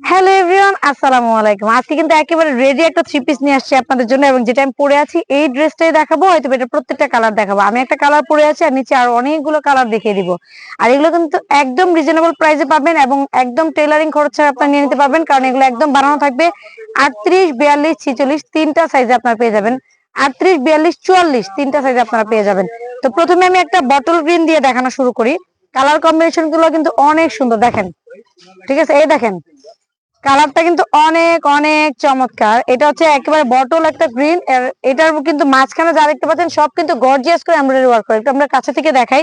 Hello everyone আসসালামু আলাইকুম আজকে কিন্তু একেবারে রেডি একটা থ্রি পিস নিয়ে আসছি আপনাদের জন্য এবং যেটা আমি পরে আছি, এই ড্রেসটাই দেখাবো হয়তো এটা প্রত্যেকটা কালার দেখাবো। আমি একটা কালার পরে আছি আর নিচে আর অনেকগুলো কালার দেখিয়ে দিব। আর এগুলো কিন্তু একদম রিজনেবল প্রাইসে পাবেন এবং একদম টেলারিং খরচ ছাড়া আপনারা নিয়ে নিতে পারবেন, কারণ এগুলো একদম বানানো থাকবে আটত্রিশ, বিয়াল্লিশ, ছিচল্লিশ, তিনটা সাইজে আপনারা পেয়ে যাবেন। আটত্রিশ, বিয়াল্লিশ, চুয়াল্লিশ তিনটা সাইজে আপনারা পেয়ে যাবেন। তো প্রথমে আমি একটা বটল গ্রিন দিয়ে দেখানো শুরু করি। কালার কম্বিনেশনগুলো কিন্তু অনেক সুন্দর, দেখেন। ঠিক আছে, এই দেখেন। কালারটা কিন্তু অনেক অনেক চমৎকার। এটা হচ্ছে একেবারে বটল একটা গ্রিন এটার কিন্তু মাঝখানে যা দেখতে পাচ্ছেন সব কিন্তু গর্জিয়াস করে এমব্রয়ডারি ওয়ার্ক করে। একটু আমরা কাছে থেকে দেখাই।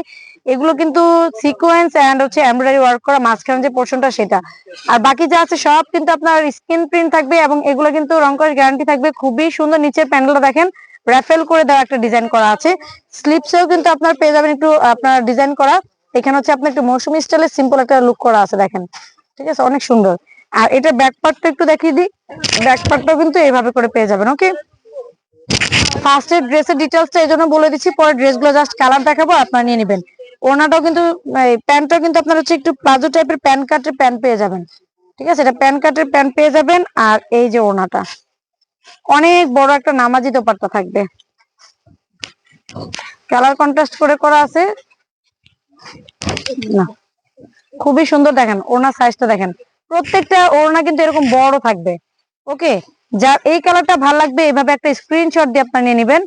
এগুলো কিন্তু সিকোয়েন্স এন্ড হচ্ছে এমব্রয়ডারি ওয়ার্ক করা, মাঝখানে যে পোর্শনটা সেটা। আর বাকি যা আছে সব কিন্তু আপনার স্কিন প্রিন্ট থাকবে এবং এগুলো কিন্তু রং করার গ্যারান্টি থাকবে। খুবই সুন্দর নিচের প্যান্ডেলটা দেখেন র্যাফেল করে দেওয়া একটা ডিজাইন করা আছে। স্লিপসেও কিন্তু আপনার পেয়ে যাবেন একটু, আপনার ডিজাইন করা। এখানে হচ্ছে আপনার একটু মৌসুমি স্টাইলের সিম্পল একটা লুক করা আছে, দেখেন। ঠিক আছে, অনেক সুন্দর। আর এটা ব্যাক পার্টটা একটু দেখিয়ে দিই। ব্যাক পার্টটাও কিন্তু এইভাবে করে পেয়ে যাবেন ওকে ফার্স্টের ড্রেসের ডিটেলসটা এই জন্য বলে দিচ্ছি, পরে ড্রেসগুলো জাস্ট কালার দেখাবো, আপনারা নিয়ে নেবেন। ওনাটাও কিন্তু প্যান্টটাও কিন্তু আপনার হচ্ছে একটু প্লাজো টাইপের প্যান্ট কাটের প্যান্ট পেয়ে যাবেন। ঠিক আছে? এটা প্যান্ট কাটের প্যান্ট পেয়ে যাবেন, আর এই যে ওনাটা অনেক বড় একটা নামাজি দোপাট্টা থাকবে। কালার কন্ট্রাস্ট করে করা আছে। না। খুবই সুন্দর দেখেন ওনার সাইজটা দেখেন। প্রত্যেকটা ওড়না কিন্তু এরকম বড় থাকবে ওকে যার এই কালারটা ভালো লাগবে, এভাবে একটা স্ক্রিনশট দিয়ে আপনারা নিয়ে নেবেন।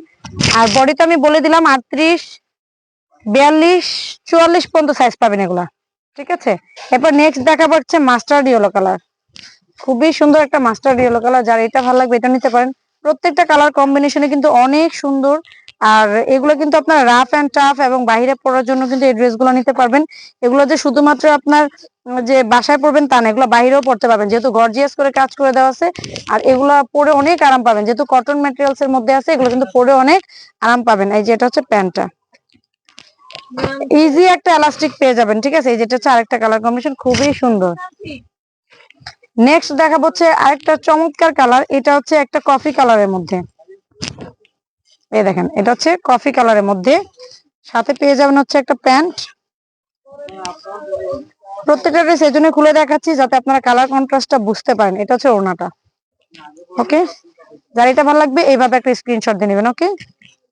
আর বডি তো আমি বলে দিলাম আটত্রিশ, বিয়াল্লিশ, চুয়াল্লিশ পর্যন্ত সাইজ পাবেন এগুলা, ঠিক আছে? এরপর নেক্সট দেখাবো হচ্ছে মাস্টার্ড ইয়েলো কালার খুবই সুন্দর একটা মাস্টার্ড ইয়েলো কালার যার এটা ভালো লাগবে, এটা নিতে পারেন। প্রত্যেকটা কালার কম্বিনেশনে কিন্তু অনেক সুন্দর আর এগুলো কিন্তু আপনার রাফ অ্যান্ড টাফ এবং বাইরে পড়ার জন্য কিন্তু এই ড্রেসগুলো নিতে পারবেন। এগুলো যে শুধুমাত্র আপনার যে বাসায় পড়বেন তা না, এগুলো বাইরেও পড়তে পারবেন। যেহেতু গর্জিয়াস করে কাজ করে দেওয়া আছে, আর এগুলো পরে অনেক আরাম পাবেন। যেহেতু কটন ম্যাটেরিয়ালস এর মধ্যে আছে, এগুলো কিন্তু পরে অনেক আরাম পাবেন। এই যে এটা হচ্ছে প্যান্টটা। ইজি একটা এলাস্টিক পেয়ে যাবেন, ঠিক আছে? এই যেটা হচ্ছে আরেকটা কালার কম্বিনেশন খুবই সুন্দর। নেক্সট দেখা হচ্ছে আরেকটা চমৎকার কালার এটা হচ্ছে একটা কফি কালারের মধ্যে। এই দেখেন, এটা হচ্ছে কফি কালারের মধ্যে। সাথে পেয়ে যাবেন হচ্ছে একটা প্যান্ট। প্রত্যেকটা ড্রেস এই জন্য খুলে দেখাচ্ছি যাতে আপনারা কালার কন্ট্রাস্টটা বুঝতে পারেন। এটা হচ্ছে ওড়নাটা। ওকে? যার এটা ভালো লাগবে, এইভাবে একটা স্ক্রিনশট দিয়ে নেবেন, ওকে?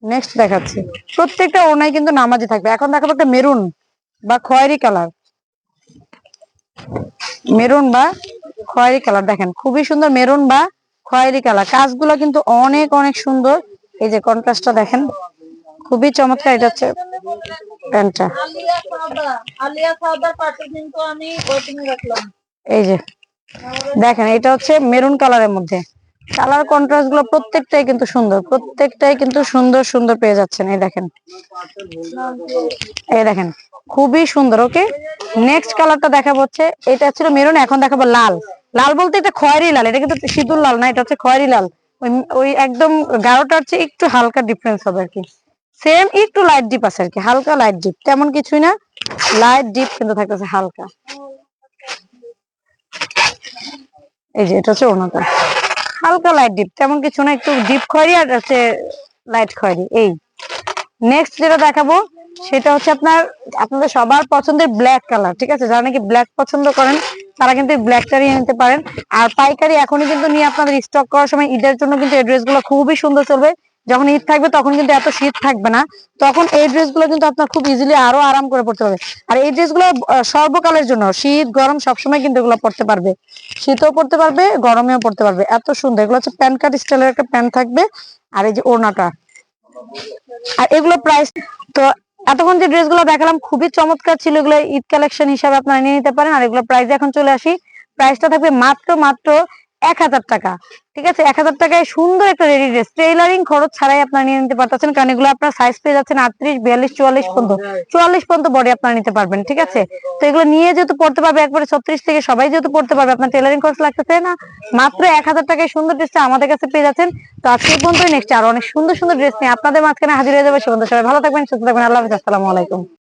নেক্সট দেখাচ্ছি। প্রত্যেকটা ওড়নাই কিন্তু নামাজি থাকবে। এখন দেখাবো একটা মেরুন বা খয়েরি কালার মেরুন বা খয়েরি কালার দেখেন, খুবই সুন্দর মেরুন বা খয়েরি কালার কাজগুলো কিন্তু অনেক অনেক সুন্দর। এই যে কন্ট্রাস্টটা দেখেন, খুবই চমৎকার এটা হচ্ছে প্যান্টটা। এই যে, দেখেন, এটা হচ্ছে মেরুন কালারের মধ্যে। কালার কন্ট্রাস্টগুলো প্রত্যেকটাই কিন্তু সুন্দর, প্রত্যেকটাই কিন্তু সুন্দর সুন্দর পেয়ে যাচ্ছেন, এই দেখেন। এই দেখেন, খুবই সুন্দর, ওকে? নেক্সট কালারটা দেখাবো হচ্ছে, এটা ছিল মেরুন, এখন দেখাবো লাল। লাল বলতে এটা খয়েরি লাল, এটা কিন্তু সিঁদুর লাল না, এটা হচ্ছে খয়েরি লাল। ওই একদম গাঢ়টার চেয়ে একটু হালকা ডিফারেন্স হবে আর কি। সেম একটু লাইট ডিপ আছে আর কি, হালকা লাইট ডিপ তেমন কিছুই না। লাইট ডিপ কিন্তু থাকতেছে হালকা। এই যে, এটা হচ্ছে ওনাটা হালকা লাইট ডিপ তেমন কিছু না, একটু ডিপ খয়েরি আর হচ্ছে লাইট খয়েরি, এই। নেক্সট যেটা দেখাবো, সেটা হচ্ছে আপনার, আপনাদের সবার পছন্দের ব্ল্যাক কালার ঠিক আছে? যারা নাকি ব্ল্যাক পছন্দ করেন তারা কিন্তু ব্ল্যাকটা নিয়ে নিতে পারেন। আর পাইকারি এখনই কিন্তু নিয়ে আপনাদের স্টক করার সময় ঈদের জন্য কিন্তু এই ড্রেসগুলো খুবই সুন্দর চলবে। যখন ঈদ থাকবে তখন কিন্তু এত শীত থাকবে না। তখন এই ড্রেসগুলো কিন্তু আপনার খুব ইজিলি আরও আরাম করে পড়তে পারবে। আর এই ড্রেসগুলো সর্বকালের জন্য শীত, গরম সবসময় কিন্তু এগুলো পড়তে পারবে। শীতও পড়তে পারবে, গরমেও পড়তে পারবে। এত সুন্দর। এগুলো হচ্ছে প্যান্ট কাট স্টাইলের একটা প্যান্ট থাকবে। আর এই যে ওড়নাটা। আর এগুলো প্রাইস তো এতক্ষণ যে ড্রেসগুলো দেখালাম, খুবই চমৎকার ছিল। এগুলো ঈদ কালেকশন হিসাবে আপনারা নিয়ে নিতে পারেন। আর এগুলো প্রাইস এখন চলে আসি। প্রাইসটা থাকবে মাত্র মাত্র এক হাজার টাকা। ঠিক আছে? এক হাজার টাকায় সুন্দর একটা রেডি ড্রেস। টেইলারিং খরচ ছাড়াই আপনারা নিয়ে নিতে পারতেছেন, কারণ এগুলো আপনার সাইজ পেয়ে যাচ্ছেন আটত্রিশ, বিয়াল্লিশ, চুয়াল্লিশ পর্যন্ত। চুয়াল্লিশ পর্যন্ত বডি আপনারা নিতে পারবেন, ঠিক আছে? তো এগুলো নিয়ে যেহেতু পড়তে পারবে, একবারে ছত্রিশ থেকে সবাই যেহেতু পড়তে পারবে, আপনার টেলারিং খরচ লাগতেছে না? মাত্র এক হাজার টাকায় সুন্দর ড্রেসটা আমাদের কাছে পেয়ে যাচ্ছেন। তো আজকে পর্যন্ত নেক্সট আরও অনেক সুন্দর সুন্দর ড্রেস নিয়ে আপনাদের মাঝখানে হাজির হয়ে যাবে। সে সবাই ভালো থাকবেন, সুস্থ থাকবেন। আল্লাহ হাফিজ। আসসালামু আলাইকুম।